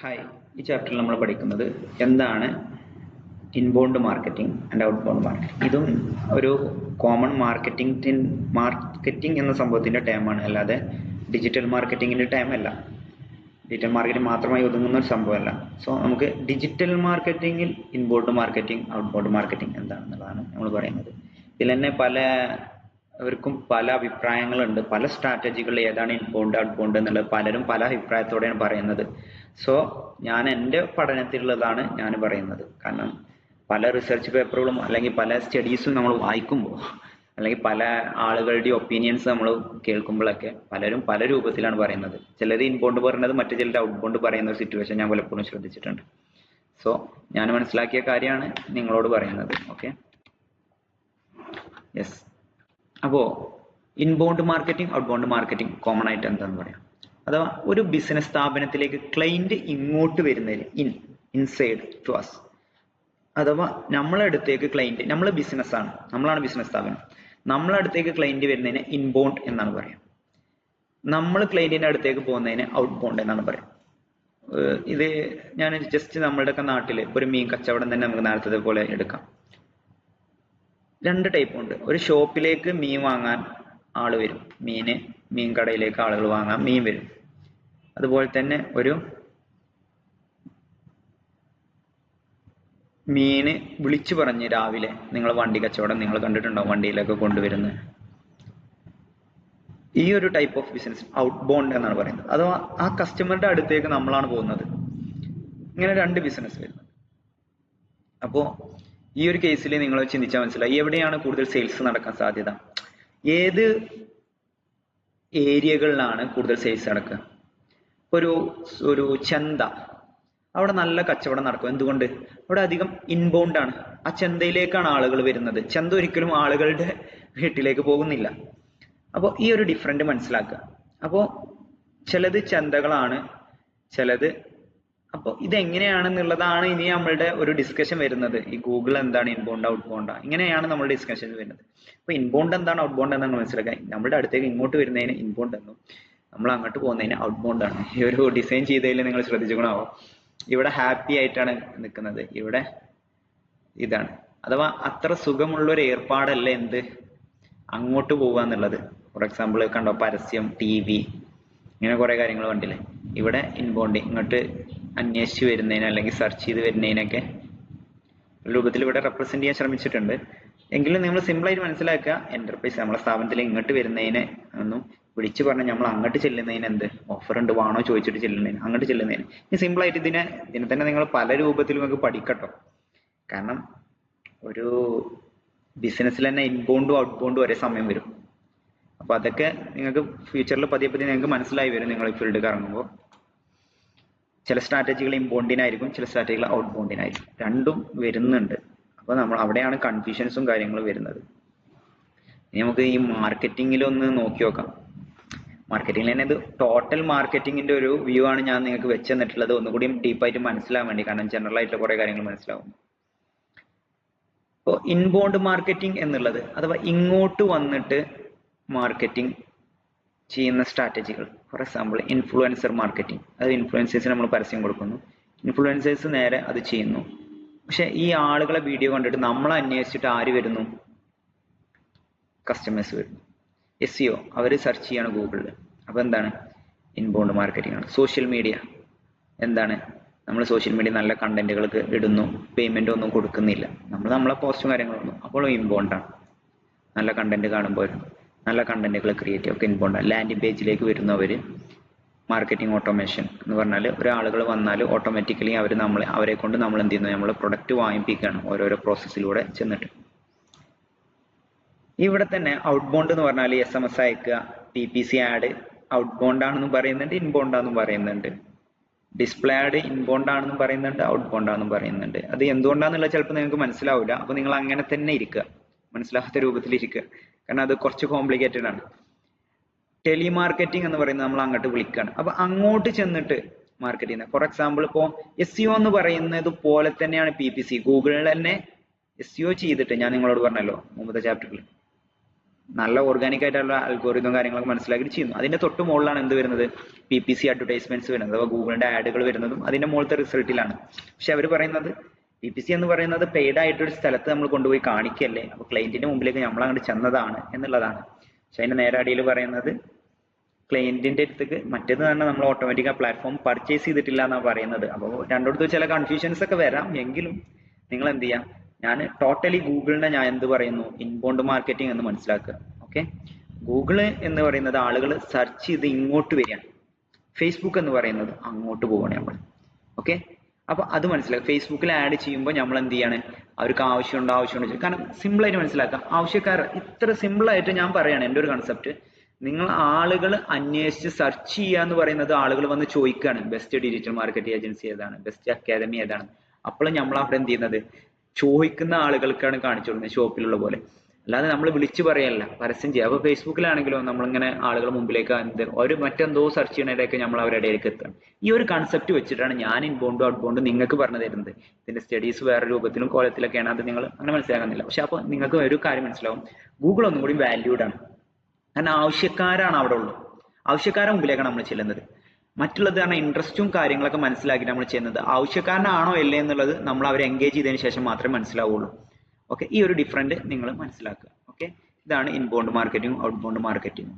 Hi ഈ ചാപ്റ്ററിൽ നമ്മൾ പഠിക്കുന്നത് എന്താണ് inbound marketing and out outbound marketing ഇതും ഒരു കോമൺ മാർക്കറ്റിംഗ് മാർക്കറ്റിംഗ് എന്ന സംഭവത്തിന്റെ ടൈമാണ് അല്ലാതെ ഡിജിറ്റൽ മാർക്കറ്റിങ്ങിന്റെ ടൈം അല്ല. ഡിജിറ്റൽ മാർക്കറ്റിംഗ് മാത്രമായി ഒതുങ്ങുന്ന ഒരു സംഭവമല്ല. സോ നമുക്ക് ഡിജിറ്റൽ മാർക്കറ്റിങ്ങിൽ ഇൻബൗണ്ട് മാർക്കറ്റിംഗ് ഔട്ട്ബൗണ്ട് മാർക്കറ്റിംഗ് എന്താണെന്നുള്ളതാണ് നമ്മൾ പറയുന്നത്. ഇതിൽ തന്നെ പല അവർക്കും പല അഭിപ്രായങ്ങളുണ്ട്. പല സ്ട്രാറ്റജികൾ ഏതാണ് ഇൻബൗണ്ട് ഔട്ട്ബൗണ്ട് എന്നുള്ളത് പലരും പല അഭിപ്രായത്തോടെയാണ് പറയുന്നത്. സോ ഞാൻ എന്റെ പഠനത്തിലുള്ളതാണ് ഞാൻ പറയുന്നത്. കാരണം പല റിസർച്ച് പേപ്പറുകളും അല്ലെങ്കിൽ പല സ്റ്റഡീസും നമ്മൾ വായിക്കുമ്പോൾ അല്ലെങ്കിൽ പല ആളുകളുടെ ഒപ്പീനിയൻസ് നമ്മൾ കേൾക്കുമ്പോഴൊക്കെ പലരും പല രൂപത്തിലാണ് പറയുന്നത്. ചിലർ ഇൻബോണ്ട് പറയുന്നത് മറ്റു ചിലർ ഔട്ട്ബൗണ്ട് പറയുന്ന ഒരു സിറ്റുവേഷൻ ഞാൻ പലപ്പോഴും ശ്രദ്ധിച്ചിട്ടുണ്ട്. സോ ഞാൻ മനസ്സിലാക്കിയ കാര്യമാണ് നിങ്ങളോട് പറയുന്നത്. ഓക്കെ യെസ് അപ്പോൾ inbound marketing outbound marketing common ആയിട്ട് എന്താന്ന് പറയാം? അഥവാ ഒരു ബിസിനസ് സ്ഥാപനത്തിലേക്ക് ക്ലൈന്റ് ഇങ്ങോട്ട് വരുന്നതിന് ഇൻ ഇൻസൈഡ് ടു അസ് അഥവാ നമ്മളെ അടുത്തേക്ക് ക്ലൈന്റ് നമ്മൾ ബിസിനസ് ആണ്. നമ്മളാണ് ബിസിനസ് സ്ഥാപനം. നമ്മളെ അടുത്തേക്ക് ക്ലൈന്റ് വരുന്നതിന് ഇൻബൗണ്ട് എന്നാണ് പറയുക. നമ്മൾ ക്ലൈന്റിന്റെ അടുത്തേക്ക് പോകുന്നതിന് ഔട്ട് ബോണ്ട് എന്നാണ് പറയുക. ഇത് ഞാൻ ജസ്റ്റ് നമ്മുടെയൊക്കെ നാട്ടിൽ ഒരു മീൻ കച്ചവടം തന്നെ നമുക്ക് നേരത്തെ പോലെ എടുക്കാം. രണ്ട് ടൈപ്പ് ഉണ്ട്. ഒരു ഷോപ്പിലേക്ക് മീൻ വാങ്ങാൻ ആൾ വരും. മീന് മീൻ കടയിലേക്ക് ആളുകൾ വാങ്ങാൻ മീൻ വരും. അതുപോലെ തന്നെ ഒരു മീന് വിളിച്ചു പറഞ്ഞ് രാവിലെ നിങ്ങൾ വണ്ടി കച്ചവടം നിങ്ങൾ കണ്ടിട്ടുണ്ടാവും വണ്ടിയിലൊക്കെ കൊണ്ടുവരുന്നത് ഈ ഒരു type of business outbound എന്നാണ് പറയുന്നത്. അഥവാ ആ കസ്റ്റമറുടെ അടുത്തേക്ക് നമ്മളാണ് പോകുന്നത്. ഇങ്ങനെ രണ്ട് ബിസിനസ് വരുന്നത് അപ്പോ ഈ ഒരു കേസിൽ നിങ്ങൾ ചിന്തിച്ചാൽ മനസ്സിലായി. എവിടെയാണ് കൂടുതൽ സെയിൽസ് നടക്കാൻ സാധ്യത? ഏത് ഏരിയകളിലാണ് കൂടുതൽ സെയിൽസ് നടക്കുക. ഒരു ഒരു ചന്ത. അവിടെ നല്ല കച്ചവടം നടക്കും. എന്തുകൊണ്ട്? അവിടെ അധികം ഇൻബൗണ്ട് ആണ്. ആ ചന്തയിലേക്കാണ് ആളുകൾ വരുന്നത്. ചന്ത ഒരിക്കലും ആളുകളുടെ വീട്ടിലേക്ക് പോകുന്നില്ല. അപ്പോൾ ഈ ഒരു ഡിഫറന്റ് മനസ്സിലാക്കുക. അപ്പോൾ ചിലത് ചന്തകളാണ് ചിലത് അപ്പോൾ ഇതെങ്ങനെയാണെന്നുള്ളതാണ് ഇനി നമ്മളുടെ ഒരു ഡിസ്കഷൻ വരുന്നത്. ഈ ഗൂഗിൾ എന്താണ് ഇൻബൗണ്ട് ഔട്ട്ബൗണ്ട് ഇങ്ങനെയാണ് നമ്മൾ ഡിസ്കഷൻ വരുന്നത്. അപ്പോൾ ഇൻബൗണ്ട് എന്താണ് ഔട്ട്ബൗണ്ട് എന്നാണ് മനസ്സിലാക്കാൻ. നമ്മുടെ അടുത്തേക്ക് ഇങ്ങോട്ട് വരുന്നതിന് ഇൻബൗണ്ട് എന്നും നമ്മൾ അങ്ങോട്ട് പോകുന്നതിന് ഔട്ട്ബൗണ്ട് ആണ്. ഈ ഒരു ഡിസൈൻ ചെയ്തതിൽ നിങ്ങൾ ശ്രദ്ധിച്ചുകൊണ്ടാവും ഇവിടെ ഹാപ്പി ആയിട്ടാണ് നിൽക്കുന്നത്. ഇവിടെ ഇതാണ്. അഥവാ അത്ര സുഖമുള്ള ഒരു ഏർപ്പാടല്ല എന്ത്? അങ്ങോട്ട് പോവുക എന്നുള്ളത്. ഫോർ എക്സാമ്പിൾ കണ്ടോ പരസ്യം ടി വി ഇങ്ങനെ കുറെ കാര്യങ്ങൾ കണ്ടില്ലേ? ഇവിടെ ഇൻബോണ്ട് ഇങ്ങോട്ട് അന്വേഷിച്ച് വരുന്നതിന് അല്ലെങ്കിൽ സെർച്ച് ചെയ്ത് വരുന്നതിനൊക്കെ രൂപത്തിൽ ഇവിടെ റെപ്രസെന്റ് ചെയ്യാൻ ശ്രമിച്ചിട്ടുണ്ട്. എങ്കിലും നിങ്ങൾ സിമ്പിൾ ആയിട്ട് മനസ്സിലാക്കുക എന്റർപ്രൈസ് നമ്മളെ സ്ഥാപനത്തിൽ ഇങ്ങോട്ട് വരുന്നതിനെ ഒന്നും വിളിച്ചു പറഞ്ഞാൽ നമ്മൾ അങ്ങോട്ട് ചെല്ലുന്നതിന് എന്ത്? ഓഫർ ഉണ്ട് വാണോ ചോദിച്ചിട്ട് ചെല്ലുന്നതിന് അങ്ങോട്ട് ചെല്ലുന്നതിന്. ഇനി സിമ്പിൾ ആയിട്ട് ഇതിനെ ഇതിനെ തന്നെ നിങ്ങൾ പല രൂപത്തിലും നിങ്ങൾക്ക് പഠിക്കട്ടോ. കാരണം ഒരു ബിസിനസ്സിൽ തന്നെ ഇൻബൗണ്ടും ഔട്ട്ബൗണ്ടും ഒരേ സമയം വരും. അപ്പൊ അതൊക്കെ നിങ്ങൾക്ക് ഫ്യൂച്ചറിൽ പതിയെ പതിയെ നിങ്ങൾക്ക് മനസ്സിലായി വരും നിങ്ങൾ ഈ ഫീൽഡിൽ ഇറങ്ങുമ്പോൾ ചില സ്ട്രാറ്റജികൾ ഇമ്പോണ്ടിനായിരിക്കും ചില സ്ട്രാറ്റജികൾ ഔട്ട് ബോണ്ടിനായിരിക്കും രണ്ടും വരുന്നുണ്ട്. അപ്പോൾ നമ്മൾ അവിടെയാണ് കൺഫ്യൂഷൻസും കാര്യങ്ങളും വരുന്നത്. ഇനി നമുക്ക് ഈ മാർക്കറ്റിംഗിൽ ഒന്ന് നോക്കി നോക്കാം. മാർക്കറ്റിംഗിൽ തന്നെ ഇത് ടോട്ടൽ മാർക്കറ്റിംഗിന്റെ ഒരു വ്യൂ ആണ് ഞാൻ നിങ്ങൾക്ക് വെച്ച് തന്നിട്ടുള്ളത്. ഒന്നുകൂടി ഡീപ്പായിട്ട് മനസ്സിലാവാൻ വേണ്ടി കാരണം ജനറൽ ആയിട്ടുള്ള കുറെ കാര്യങ്ങൾ മനസ്സിലാവും. ഇപ്പോൾ ഇൻബോണ്ട് മാർക്കറ്റിംഗ് എന്നുള്ളത് അഥവാ ഇങ്ങോട്ട് വന്നിട്ട് മാർക്കറ്റിംഗ് ചെയ്യുന്ന സ്ട്രാറ്റജികൾ ഫോർ എക്സാമ്പിൾ ഇൻഫ്ലുവൻസർ മാർക്കറ്റിംഗ് അത് ഇൻഫ്ലുവൻസേഴ്സിന് നമ്മൾ പരസ്യം കൊടുക്കുന്നു. ഇൻഫ്ലുവൻസേഴ്സ് നേരെ അത് ചെയ്യുന്നു. പക്ഷെ ഈ ആളുകളെ വീഡിയോ കണ്ടിട്ട് നമ്മൾ അന്വേഷിച്ചിട്ട് ആര് വരുന്നു? കസ്റ്റമേഴ്സ് വരുന്നു. എസ് സിഒ അവർ സെർച്ച് ചെയ്യാണ് ഗൂഗിളിൽ അപ്പോൾ എന്താണ്? ഇൻബൗണ്ട് മാർക്കറ്റിംഗ് ആണ്. സോഷ്യൽ മീഡിയ എന്താണ്? നമ്മൾ സോഷ്യൽ മീഡിയ നല്ല കണ്ടന്റുകൾക്ക് ഇടുന്നു. പേയ്മെന്റ് ഒന്നും കൊടുക്കുന്നില്ല. നമ്മൾ നമ്മളെ പോസ്റ്റും കാര്യങ്ങളൊന്നും അപ്പോൾ ഇമ്പോണ്ടാണ് നല്ല കണ്ടന്റ് കാണുമ്പോൾ നല്ല കണ്ടന്റുകൾ ക്രിയേറ്റ് ഒക്കെ ഇൻബൗണ്ട് ലാൻഡിംഗ് പേജിലേക്ക് വരുന്നവർ മാർക്കറ്റിംഗ് ഓട്ടോമേഷൻ എന്ന് പറഞ്ഞാൽ ഒരാളുകൾ വന്നാൽ ഓട്ടോമാറ്റിക്കലി അവർ നമ്മൾ അവരെ കൊണ്ട് നമ്മൾ എന്ത് ചെയ്യുന്നു? നമ്മൾ പ്രൊഡക്റ്റ് വാങ്ങിപ്പിക്കുകയാണ്. ഓരോരോ പ്രോസസ്സിലൂടെ ചെന്നിട്ട്. ഇവിടെ തന്നെ ഔട്ട് ബോണ്ട് എന്ന് പറഞ്ഞാൽ എസ് എം എസ് അയക്കുക P P C ad outbound ആണെന്നും പറയുന്നുണ്ട് ഇൻബോണ്ട് ആണെന്നും പറയുന്നുണ്ട്. ഡിസ്പ്ലേ ആഡ് ഇൻബോണ്ട് ആണെന്നും പറയുന്നുണ്ട് ഔട്ട് ബോണ്ട് ആണെന്നും പറയുന്നുണ്ട്. അത് എന്തുകൊണ്ടാണെന്നുള്ളത് ചിലപ്പോൾ നിങ്ങൾക്ക് മനസ്സിലാവില്ല. അപ്പൊ നിങ്ങൾ അങ്ങനെ തന്നെ ഇരിക്കുക. മനസ്സിലാകാത്ത രൂപത്തിൽ ഇരിക്കുക കാരണം അത് കുറച്ച് കോംപ്ലിക്കേറ്റഡ് ആണ്. ടെലിമാർക്കറ്റിംഗ് എന്ന് പറയുന്നത് നമ്മൾ അങ്ങോട്ട് വിളിക്കുകയാണ് അപ്പൊ അങ്ങോട്ട് ചെന്നിട്ട് മാർക്കറ്റ് ചെയ്യുന്നത്. ഫോർ എക്സാമ്പിൾ ഇപ്പോൾ എസ് സിഒ എന്ന് പറയുന്നത് പോലെ തന്നെയാണ് പി പി സി ഗൂഗിളിൽ തന്നെ എസ് സിഒ ചെയ്തിട്ട് ഞാൻ നിങ്ങളോട് പറഞ്ഞല്ലോ മുമ്പത്തെ ചാപ്റ്ററിൽ നല്ല ഓർഗാനിക് ആയിട്ടുള്ള അൽഗോറിതം കാര്യങ്ങളൊക്കെ മനസ്സിലാക്കി ചെയ്യുന്നു. അതിന്റെ തൊട്ട് മുകളിലാണ് എന്ത് വരുന്നത്? പി പി സി അഡ്വർടൈസ്മെന്റ്സ് വരുന്നത്. അഥവാ ഗൂഗിളിന്റെ ആഡുകൾ വരുന്നതും അതിന്റെ മുകളിലത്തെ റിസൾട്ടിലാണ് പക്ഷെ അവർ പറയുന്നത് പി പി സി എന്ന് പറയുന്നത് പെയ്ഡ് ആയിട്ടൊരു സ്ഥലത്ത് നമ്മൾ കൊണ്ടുപോയി കാണിക്കല്ലേ? അപ്പൊ ക്ലയന്റിന്റെ മുമ്പിലേക്ക് നമ്മൾ അങ്ങോട്ട് ചെന്നതാണ് എന്നുള്ളതാണ്. പക്ഷെ അതിന്റെ നേരെ അടിയിൽ പറയുന്നത് ക്ലയന്റിന്റെ അടുത്തേക്ക് മറ്റേത് തന്നെ നമ്മൾ ഓട്ടോമാറ്റിക് ആ പ്ലാറ്റ്ഫോം പർച്ചേസ് ചെയ്തിട്ടില്ല എന്നാണ് പറയുന്നത്. അപ്പോൾ രണ്ടിടത്തും ചില കൺഫ്യൂഷൻസ് ഒക്കെ വരാം. എങ്കിലും നിങ്ങൾ എന്ത് ചെയ്യാം? ഞാൻ ടോട്ടലി ഗൂഗിളിനെ ഞാൻ എന്ത് പറയുന്നു? ഇൻബോണ്ട് മാർക്കറ്റിംഗ് എന്ന് മനസ്സിലാക്കുക. ഓക്കെ ഗൂഗിൾ എന്ന് പറയുന്നത് ആളുകൾ സെർച്ച് ചെയ്ത് ഇങ്ങോട്ട് വരികയാണ്. ഫേസ്ബുക്ക് എന്ന് പറയുന്നത് അങ്ങോട്ട് പോവുകയാണ് നമ്മൾ. ഓക്കെ അപ്പൊ അത് മനസ്സിലാക്കുക. ഫേസ്ബുക്കിൽ ആഡ് ചെയ്യുമ്പോൾ നമ്മൾ എന്ത് ചെയ്യാണ് അവർക്ക് ആവശ്യമുണ്ടോ ആവശ്യമുണ്ടോ കാരണം സിമ്പിൾ ആയിട്ട് മനസ്സിലാക്കാം ആവശ്യക്കാർ ഇത്ര സിമ്പിൾ ആയിട്ട് ഞാൻ പറയാണ് എന്റെ ഒരു കൺസെപ്റ്റ് നിങ്ങൾ ആളുകൾ അന്വേഷിച്ച് സെർച്ച് ചെയ്യുക എന്ന് പറയുന്നത് ആളുകൾ വന്ന് ചോദിക്കുകയാണ്. ബെസ്റ്റ് ഡിജിറ്റൽ മാർക്കറ്റിംഗ് ഏജൻസി ഏതാണ്? ബെസ്റ്റ് അക്കാദമി ഏതാണ്? അപ്പോൾ നമ്മൾ അവിടെ എന്ത് ചെയ്യുന്നത് ചോദിക്കുന്ന ആളുകൾക്കാണ് കാണിച്ചു കൊടുക്കുന്നത് ഷോപ്പിലുള്ള പോലെ. അല്ലാതെ നമ്മൾ വിളിച്ചു പറയല്ല. പരസ്യം ചെയ്യുക അപ്പൊ ഫേസ്ബുക്കിലാണെങ്കിലും നമ്മളിങ്ങനെ ആളുകൾ മുമ്പിലേക്ക് എന്ത് ഒരു മറ്റെന്തോ സെർച്ച് ചെയ്യുന്നതിലേക്ക് നമ്മൾ അവരുടെ ഇടയിലേക്ക് എത്തണം ഈ ഒരു കൺസെപ്റ്റ് വെച്ചിട്ടാണ് ഞാൻ ഇൻബോണ്ടും ഔട്ട്ബോണ്ടും നിങ്ങൾക്ക് പറഞ്ഞു തരുന്നത്. ഇതിന്റെ സ്റ്റഡീസ് വേറെ രൂപത്തിലും കോലത്തിലൊക്കെയാണ്. അത് നിങ്ങൾ അങ്ങനെ മനസ്സിലാക്കുന്നില്ല. പക്ഷെ അപ്പോൾ നിങ്ങൾക്ക് ഒരു കാര്യം മനസ്സിലാവും. ഗൂഗിൾ ഒന്നും കൂടി വാല്യൂഡ് ആണ്. കാരണം ആവശ്യക്കാരാണ് അവിടെ ഉള്ളത്. ആവശ്യക്കാരെ മുമ്പിലേക്കാണ് നമ്മൾ ചെല്ലുന്നത്. മറ്റുള്ളത് കാരണം ഇൻട്രസ്റ്റും കാര്യങ്ങളൊക്കെ മനസ്സിലാക്കി നമ്മൾ ചെയ്യുന്നത്. ആവശ്യക്കാരനാണോ അല്ലേ എന്നുള്ളത് നമ്മൾ അവരെ എൻഗേജ് ചെയ്തതിന് ശേഷം മാത്രമേ മനസ്സിലാവുള്ളൂ. ഓക്കെ ഈ ഒരു ഡിഫറന്റ് നിങ്ങൾ മനസ്സിലാക്കുക. ഓക്കെ ഇതാണ് ഇൻബൗണ്ട് മാർക്കറ്റിംഗും ഔട്ട്ബൗണ്ട് മാർക്കറ്റിംഗും